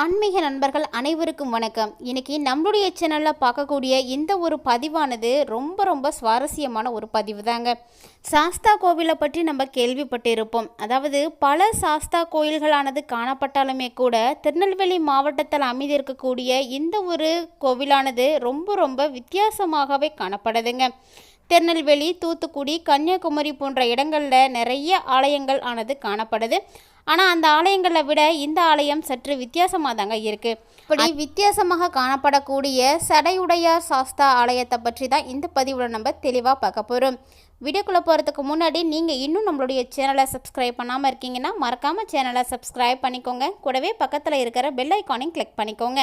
ஆன்மீக நண்பர்கள் அனைவருக்கும் வணக்கம். இன்றைக்கி நம்மளுடைய சேனலில் பார்க்கக்கூடிய இந்த ஒரு பதிவானது ரொம்ப ரொம்ப சுவாரஸ்யமான ஒரு பதிவு தாங்க சாஸ்தா கோவிலை பற்றி நம்ம கேள்விப்பட்டிருப்போம். அதாவது பல சாஸ்தா கோயில்களானது காணப்பட்டாலுமே கூட திருநெல்வேலி மாவட்டத்தில் அமைந்திருக்கக்கூடிய இந்த ஒரு கோவிலானது ரொம்ப ரொம்ப வித்தியாசமாகவே காணப்படுதுங்க. திருநெல்வேலி தூத்துக்குடி கன்னியாகுமரி போன்ற இடங்களில் நிறைய ஆலயங்கள் ஆனது காணப்படுது. ஆனால் அந்த ஆலயங்களை விட இந்த ஆலயம் சற்று வித்தியாசமாக தாங்க இருக்குது இப்படி வித்தியாசமாக காணப்படக்கூடிய சடையுடையார் சாஸ்தா ஆலயத்தை பற்றி தான் இந்த பதிவில் நம்ம தெளிவாக பார்க்க போகிறோம் வீடியோக்குள்ளே போகிறதுக்கு முன்னாடி நீங்கள் இன்னும் நம்மளுடைய சேனலை சப்ஸ்கிரைப் பண்ணாமல் இருக்கீங்கன்னா மறக்காமல் சேனலை சப்ஸ்கிரைப் பண்ணிக்கோங்க. கூடவே பக்கத்தில் இருக்கிற பெல் ஐக்கானையும் கிளிக் பண்ணிக்கோங்க.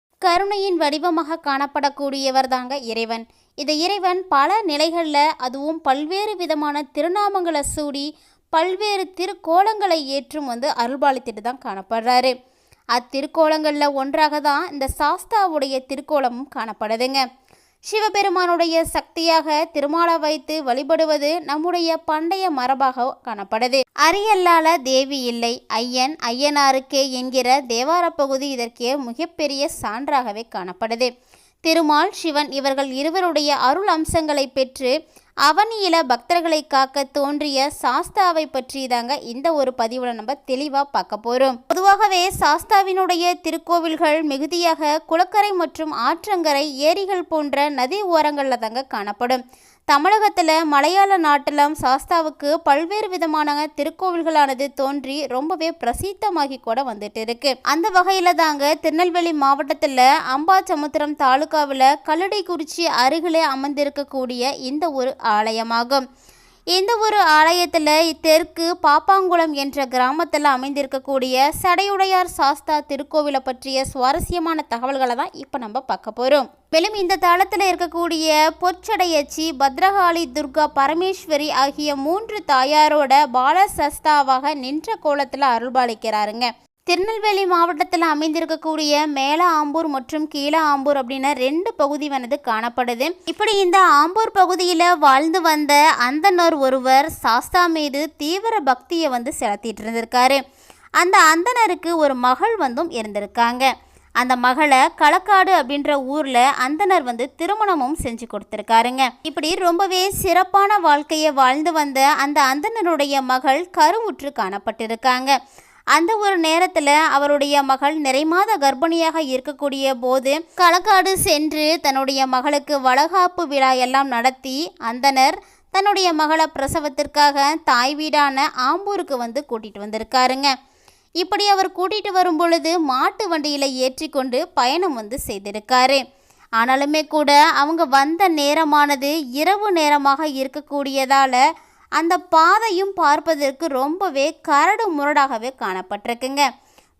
கருணையின் வடிவமாக காணப்படக்கூடியவர் தாங்க இறைவன். இந்த இறைவன் பல நிலைகளில் அதுவும் பல்வேறு விதமான திருநாமங்களை சூடி பல்வேறு திருக்கோலங்களை ஏற்றும் வந்து அருள்பாலித்துட்டு தான் காணப்படுறாரு. அத்திருக்கோலங்களில் ஒன்றாக தான் இந்த சாஸ்தாவுடைய திருக்கோலமும் காணப்படுதுங்க. சிவபெருமானுடைய சக்தியாக திருமாலை வைத்து வழிபடுவது நம்முடைய பண்டைய மரபாக காணப்படுது. அரியல்லால தேவி இல்லை. ஐயன் ஐயனாருக்கே என்கிற தேவார பகுதி இதற்கு மிகப்பெரிய சான்றாகவே காணப்படுது. திருமால் சிவன் இவர்கள் இருவருடைய அருள் அம்சங்களை பெற்று அவனியில பக்தர்களை காக்க தோன்றிய சாஸ்தாவை பற்றி தாங்க இந்த ஒரு பதிவில் நம்ம தெளிவாக பார்க்க போகிறோம் பொதுவாகவே சாஸ்தாவினுடைய திருக்கோவில்கள் மிகுதியாக குளக்கரை மற்றும் ஆற்றங்கரை ஏரிகள் போன்ற நதி ஓரங்களில் தாங்க காணப்படும். தமிழகத்தில் மலையாள நாட்டிலம் சாஸ்தாவுக்கு பல்வேறு விதமான திருக்கோவில்களானது தோன்றி ரொம்பவே பிரசித்தமாகி கூட வந்துட்டு இருக்கு. அந்த வகையில் தாங்க திருநெல்வேலி மாவட்டத்தில் அம்பாசமுத்திரம் தாலுகாவில் கல்லடைக்குறிச்சி அருகிலே அமர்ந்திருக்கக்கூடிய இந்த ஒரு ஆலயமாகும். இந்த ஒரு ஆலயத்தில் தெற்கு பாப்பாங்குளம் என்ற கிராமத்தில் அமைந்திருக்கக்கூடிய சடையுடையார் சாஸ்தா திருக்கோவிலை பற்றிய சுவாரஸ்யமான தகவல்களை தான் இப்போ நம்ம பார்க்க போகிறோம் மேலும் இந்த தளத்தில் இருக்கக்கூடிய பொற்சடையச்சி பத்ரகாளி துர்கா பரமேஸ்வரி ஆகிய மூன்று தாயாரோட பாலசஸ்தாவாக நின்ற கோலத்தில் அருள்பாலிக்கிறாருங்க. திருநெல்வேலி மாவட்டத்தில் அமைந்திருக்கக்கூடிய மேல ஆம்பூர் மற்றும் கீழ ஆம்பூர் அப்படின்னு ரெண்டு பகுதி வந்து காணப்படுது. இப்படி இந்த ஆம்பூர் பகுதியில் வாழ்ந்து வந்த அந்தனர் ஒருவர் சாஸ்தா மீது தீவிர பக்தியை வந்து செலுத்திட்டு இருந்திருக்காரு. அந்த அந்தனருக்கு ஒரு மகள் வந்தும் இருந்திருக்காங்க. அந்த மகளை களக்காடு அப்படின்ற ஊரில் அந்தனர் வந்து திருமணமும் செஞ்சு கொடுத்துருக்காருங்க. இப்படி ரொம்பவே சிறப்பான வாழ்க்கையை வாழ்ந்து வந்த அந்த அந்தனருடைய மகள் கருவுற்று காணப்பட்டிருக்காங்க. அந்த ஒரு நேரத்தில் அவருடைய மகள் நிறைமாத கர்ப்பிணியாக இருக்கக்கூடிய போது களக்காடு சென்று தன்னுடைய மகளுக்கு வளகாப்பு விழா எல்லாம் நடத்தி அந்தனர் தன்னுடைய மகளை பிரசவத்திற்காக தாய் வீடான ஆம்பூருக்கு வந்து கூட்டிகிட்டு வந்திருக்காருங்க. இப்படி அவர் கூட்டிகிட்டு வரும் பொழுது மாட்டு வண்டியில் ஏற்றி கொண்டு பயணம் வந்து செய்திருக்காரு. ஆனாலுமே கூட அவங்க வந்த நேரமானது இரவு நேரமாக இருக்கக்கூடியதால் அந்த பாதையும் பார்ப்பதற்கு ரொம்பவே கரடு முரடாகவே காணப்பட்டிருக்குங்க.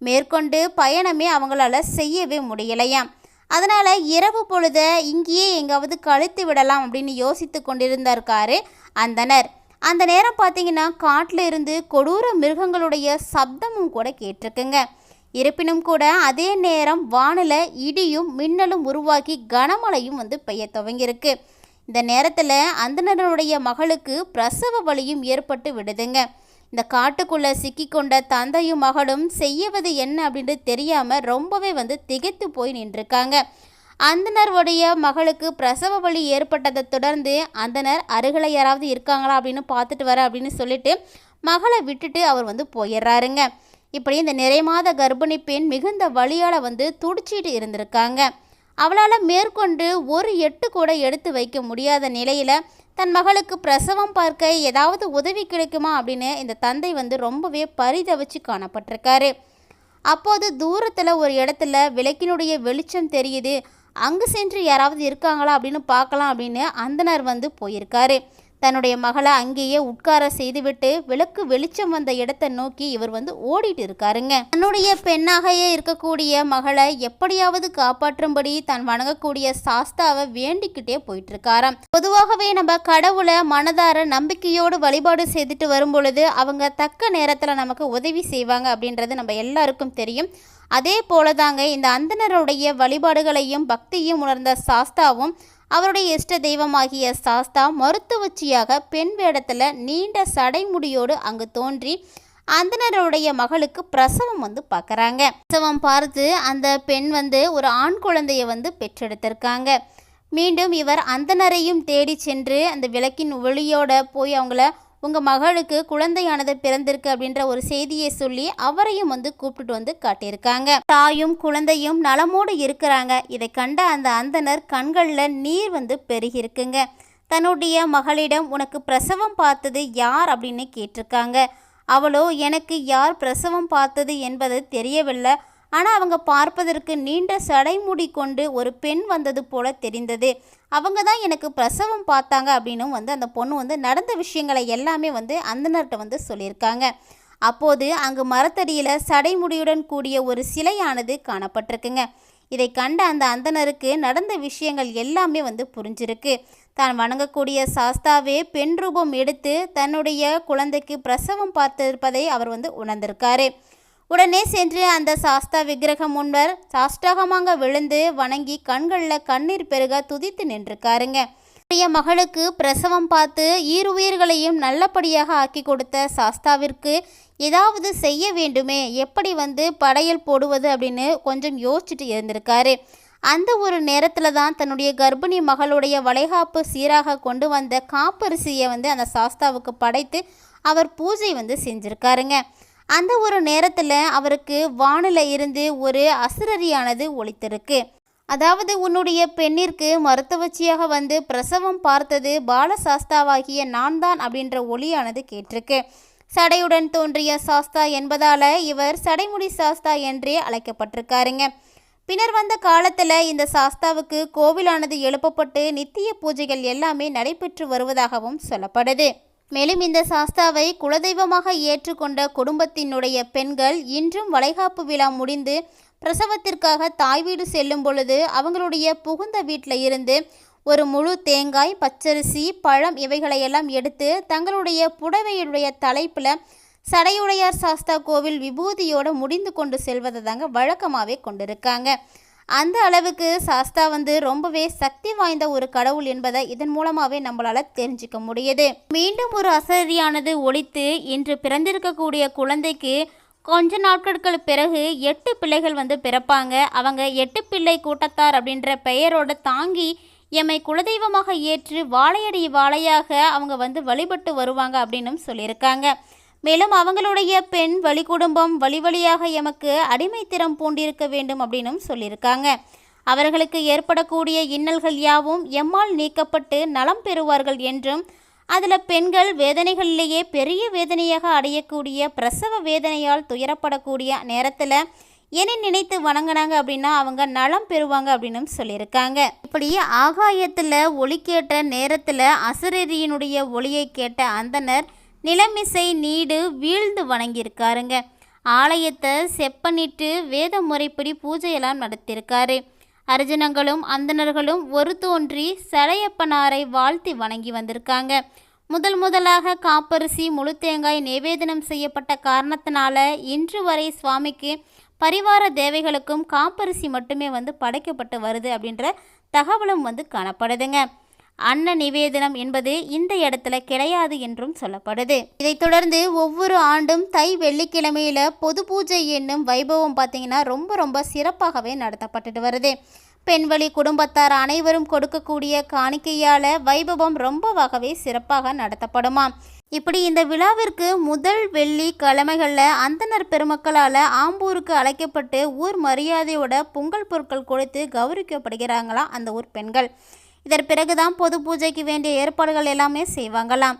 மேற்கொண்டு பயணமே அவங்களால செய்யவே முடியலையாம் அதனால் இரவு பொழுத இங்கேயே எங்காவது கழித்து விடலாம் அப்படின்னு யோசித்து கொண்டிருந்தார்காரு அந்தனர் அந்த நேரம் பார்த்தீங்கன்னா காட்டில் இருந்து கொடூர மிருகங்களுடைய சப்தமும் கூட கேட்டிருக்குங்க. இருப்பினும் கூட அதே நேரம் வானிலை இடியும் மின்னலும் உருவாக்கி கனமழையும் வந்து பெய்ய துவங்கியிருக்கு. இந்த நேரத்தில் அந்தனருடைய மகளுக்கு பிரசவ வலியும் ஏற்பட்டு விடுதுங்க. இந்த காட்டுக்குள்ளே சிக்கிக்கொண்ட தந்தையும் மகளும் செய்யவது என்ன அப்படின்ட்டு தெரியாமல் ரொம்பவே வந்து திகைத்து போய் நின்றுருக்காங்க. அந்தனருடைய மகளுக்கு பிரசவ வலி ஏற்பட்டதை தொடர்ந்து அந்தனர் அருகில் யாராவது இருக்காங்களா அப்படின்னு பார்த்துட்டு வர அப்படின்னு சொல்லிட்டு மகளை விட்டுட்டு அவர் வந்து போயிடுறாருங்க. இப்படி இந்த நிறைமாத கர்ப்பிணி பெண் மிகுந்த வழியால் வந்து துடிச்சிட்டு இருந்திருக்காங்க. அவளால் மேற்கொண்டு ஒரு எட்டு கூட எடுத்து வைக்க முடியாத நிலையில் தன் மகளுக்கு பிரசவம் பார்க்க ஏதாவது உதவி கிடைக்குமா அப்படின்னு இந்த தந்தை வந்து ரொம்பவே பரிதவிச்சு காணப்பட்டிருக்காரு. அப்போது தூரத்தில் ஒரு இடத்துல விளக்கினுடைய வெளிச்சம் தெரியுது. அங்கே சென்று யாராவது இருக்காங்களா அப்படின்னு பார்க்கலாம் அப்படின்னு அந்தனர் வந்து போயிருக்காரு. தன்னுடைய மகளை அங்கேயே உட்கார செய்துவிட்டு விளக்கு வெளிச்சம் வந்த இடத்தை நோக்கி இவர் வந்து ஓடிட்டு இருக்காருங்க. தன்னுடைய பெண்ணாகையே இருக்கக்கூடிய மகளை எப்படியாவது காப்பாற்றும்படி தான் வணங்கக்கூடிய சாஸ்தாவை வேண்டிக்கிட்டே போயிட்டு இருக்காராம் பொதுவாகவே நம்ம கடவுளை மனதார நம்பிக்கையோடு வழிபாடு செய்துட்டு வரும் பொழுது அவங்க தக்க நேரத்தில் நமக்கு உதவி செய்வாங்க அப்படின்றது நம்ம எல்லாருக்கும் தெரியும். அதே போலதாங்க இந்த அந்தனருடைய வழிபாடுகளையும் பக்தியும் உணர்ந்த சாஸ்தாவும் அவருடைய இஷ்ட தெய்வமாகிய சாஸ்தா மருத்துவச்சியாக பெண் வேடத்தில் நீண்ட சடைமுடியோடு அங்கு தோன்றி அந்தனருடைய மகளுக்கு பிரசவம் வந்து பார்க்குறாங்க. பிரசவம் பார்த்து அந்த பெண் வந்து ஒரு ஆண் குழந்தையை வந்து பெற்றெடுத்திருக்காங்க. மீண்டும் இவர் அந்தனரையும் தேடி சென்று அந்த விளக்கின் ஒளியோட போய் அவங்கள உங்கள் மகளுக்கு குழந்தையானது பிறந்திருக்கு அப்படின்ற ஒரு செய்தியை சொல்லி அவரையும் வந்து கூப்பிட்டுட்டு வந்து காட்டியிருக்காங்க. தாயும் குழந்தையும் நலமோடு இருக்கிறாங்க. இதை கண்ட அந்த அந்தனர் கண்களில் நீர் வந்து பெருகியிருக்குங்க. தன்னுடைய மகளிடம் உனக்கு பிரசவம் பார்த்தது யார்? அப்படின்னு கேட்டிருக்காங்க. அவளோ எனக்கு யார் பிரசவம் பார்த்தது என்பது தெரியவில்லை. ஆனால் அவங்க பார்ப்பதற்கு நீண்ட சடைமுடி கொண்டு ஒரு பெண் வந்தது போல தெரிந்தது. அவங்க தான் எனக்கு பிரசவம் பார்த்தாங்க அப்படின்னும் வந்து அந்த பொண்ணு வந்து நடந்த விஷயங்களை எல்லாமே வந்து அந்தனர்கிட்ட வந்து சொல்லியிருக்காங்க. அப்போது அங்கு மரத்தடியில் சடைமுடியுடன் கூடிய ஒரு சிலையானது காணப்பட்டிருக்குங்க. இதை கண்ட அந்த அந்தனருக்கு நடந்த விஷயங்கள் எல்லாமே வந்து புரிஞ்சிருக்கு. தான் வணங்கக்கூடிய சாஸ்தாவே பெண் ரூபம் எடுத்து தன்னுடைய குழந்தைக்கு பிரசவம் பார்த்திருப்பதை அவர் வந்து உணர்ந்திருக்காரு. உடனே சென்று அந்த சாஸ்தா விக்கிரகம் முன்வர் சாஷ்டகமாக விழுந்து வணங்கி கண்களில் கண்ணீர் பெருக துதித்து நின்றுக்காருங்க தன்னுடைய மகளுக்கு பிரசவம் பார்த்து ஈருயிர்களையும் நல்லபடியாக ஆக்கி கொடுத்த சாஸ்தாவிற்கு ஏதாவது செய்ய வேண்டுமே எப்படி வந்து படையல் போடுவது அப்படின்னு கொஞ்சம் யோசிச்சுட்டு இருந்திருக்காரு. அந்த ஒரு நேரத்தில் தான் தன்னுடைய கர்ப்பிணி மகளுடைய வளைகாப்பு சீராக கொண்டு வந்த காப்பரிசியை வந்து அந்த சாஸ்தாவுக்கு படைத்து அவர் பூஜை வந்து செஞ்சுருக்காருங்க. அந்த ஒரு நேரத்தில் அவருக்கு வானில் இருந்து ஒரு அசுரரியானது ஒழித்திருக்கு அதாவது உன்னுடைய பெண்ணிற்கு மருத்துவச்சியாக வந்து பிரசவம் பார்த்தது பாலசாஸ்தாவாகிய நான் தான் அப்படின்ற ஒளியானது கேட்டிருக்கு. சடையுடன் தோன்றிய சாஸ்தா என்பதால் இவர் சடைமுடி சாஸ்தா என்றே அழைக்கப்பட்டிருக்காருங்க. பின்னர் வந்த காலத்தில் இந்த சாஸ்தாவுக்கு கோவிலானது எழுப்பப்பட்டு நித்திய பூஜைகள் எல்லாமே நடைபெற்று வருவதாகவும் சொல்லப்படுது. மேலும் இந்த சாஸ்தாவை குலதெய்வமாக ஏற்றுக்கொண்ட குடும்பத்தினுடைய பெண்கள் இன்றும் வளைகாப்பு விழா முடிந்து பிரசவத்திற்காக தாய் வீடு செல்லும் பொழுது அவங்களுடைய புகுந்த வீட்டில் இருந்து ஒரு முழு தேங்காய் பச்சரிசி பழம் இவைகளையெல்லாம் எடுத்து தங்களுடைய புடவையுடைய தலைப்பில் சடையுடையார் சாஸ்தா கோவில் விபூதியோடு முடிந்து கொண்டு செல்வதை தாங்க வழக்கமாகவே கொண்டிருக்காங்க. அந்த அளவுக்கு சாஸ்தா வந்து ரொம்பவே சக்தி வாய்ந்த ஒரு கடவுள் என்பதை இதன் மூலமாகவே நம்மளால் தெரிஞ்சுக்க முடியுது. மீண்டும் ஒரு அசதியானது ஒழித்து இன்று பிறந்திருக்கக்கூடிய குழந்தைக்கு கொஞ்ச நாட்களுக்கு பிறகு எட்டு பிள்ளைகள் வந்து பிறப்பாங்க. அவங்க எட்டு பிள்ளை கூட்டத்தார் அப்படின்ற பெயரோட தாங்கி எம்மை குலதெய்வமாக ஏற்று வாழையடி வாழையாக அவங்க வந்து வழிபட்டு வருவாங்க அப்படின்னும் சொல்லியிருக்காங்க. மேலும் அவங்களுடைய பெண் வழி குடும்பம் வழி வழியாக எமக்கு அடிமைத்திறம் பூண்டிருக்க வேண்டும் அப்படின்னும் சொல்லியிருக்காங்க. அவர்களுக்கு ஏற்படக்கூடிய இன்னல்கள் யாவும் எம்மால் நீக்கப்பட்டு நலம் பெறுவார்கள் என்றும் அதில் பெண்கள் வேதனைகளிலேயே பெரிய வேதனையாக அடையக்கூடிய பிரசவ வேதனையால் துயரப்படக்கூடிய நேரத்தில் என்னை நினைத்து வணங்கினாங்க அப்படின்னா அவங்க நலம் பெறுவாங்க அப்படின்னும் சொல்லியிருக்காங்க. இப்படி ஆகாயத்தில் ஒளி கேட்ட நேரத்தில் அசுரரியினுடைய ஒளியை கேட்ட அந்தனர் நிலமிசை நீடு வீழ்ந்து வணங்கியிருக்காருங்க. ஆலயத்தை செப்பனிட்டு வேத முறைப்படி பூஜையெல்லாம் நடத்தியிருக்காரு. அர்ஜுனங்களும் அந்தணர்களும் ஒரு தோன்றி சடையப்பனாரை வாழ்த்தி வணங்கி வந்திருக்காங்க. முதல் முதலாக காப்பரிசி முழு தேங்காய் நிவேதனம் செய்யப்பட்ட காரணத்தினால இன்று வரை சுவாமிக்கு பரிவார தேவைகளுக்கும் காப்பரிசி மட்டுமே வந்து படைக்கப்பட்டு வருது அப்படின்ற தகவலும் வந்து காணப்படுதுங்க. அன்ன நிவேதனம் என்பது இந்த இடத்துல கிடையாது என்றும் சொல்லப்படுது. இதைத் தொடர்ந்து ஒவ்வொரு ஆண்டும் தை வெள்ளிக்கிழமையில பொது பூஜை என்னும் வைபவம் பார்த்தீங்கன்னா ரொம்ப ரொம்ப சிறப்பாகவே நடத்தப்பட்டுட்டு வருது. பெண்வழி குடும்பத்தார் அனைவரும் கொடுக்கக்கூடிய காணிக்கையால் வைபவம் ரொம்பவாகவே சிறப்பாக நடத்தப்படுமாம் இப்படி இந்த விழாவிற்கு முதல் வெள்ளி கிழமைகளில் அந்தனர் பெருமக்களால் ஆம்பூருக்கு அழைக்கப்பட்டு ஊர் மரியாதையோட பொங்கல் பொருட்கள் கொடுத்து கௌரவிக்கப்படுகிறாங்களாம் அந்த ஊர் பெண்கள்? இதன் பிறகுதான் பொது பூஜைக்கு வேண்டிய ஏற்பாடுகள் எல்லாமே செய்வாங்களாம்.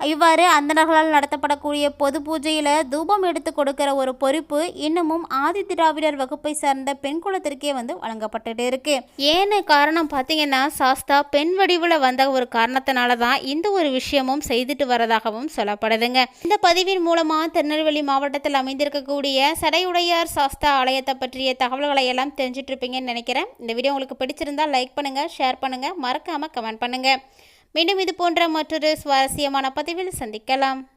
இவ்வாறு அந்தணர்களால் நடத்தப்படக்கூடிய பொது பூஜையில் தூபம் எடுத்து கொடுக்கிற ஒரு பொறுப்பு இன்னமும் ஆதி திராவிடர் வகுப்பை சார்ந்த பெண் குலத்திற்கே வந்து வழங்கப்பட்டுட்டு இருக்கு. ஏன்னு காரணம் பார்த்தீங்கன்னா சாஸ்தா பெண் வடிவில் வந்த ஒரு காரணத்தினால தான் இந்த ஒரு விஷயமும் செய்துட்டு வரதாகவும் சொல்லப்படுதுங்க. இந்த பதிவின் மூலமாக திருநெல்வேலி மாவட்டத்தில் அமைந்திருக்கக்கூடிய சடையுடையார் சாஸ்தா ஆலயத்தை பற்றிய தகவல்களை எல்லாம் தெரிஞ்சிட்டு இருப்பீங்கன்னு நினைக்கிறேன். இந்த வீடியோ உங்களுக்கு பிடிச்சிருந்தா லைக் பண்ணுங்க ஷேர் பண்ணுங்க மறக்காம கமெண்ட் பண்ணுங்க. மீண்டும் இது போன்ற மற்றொரு சுவாரஸ்யமான பதிவில் சந்திக்கலாம்.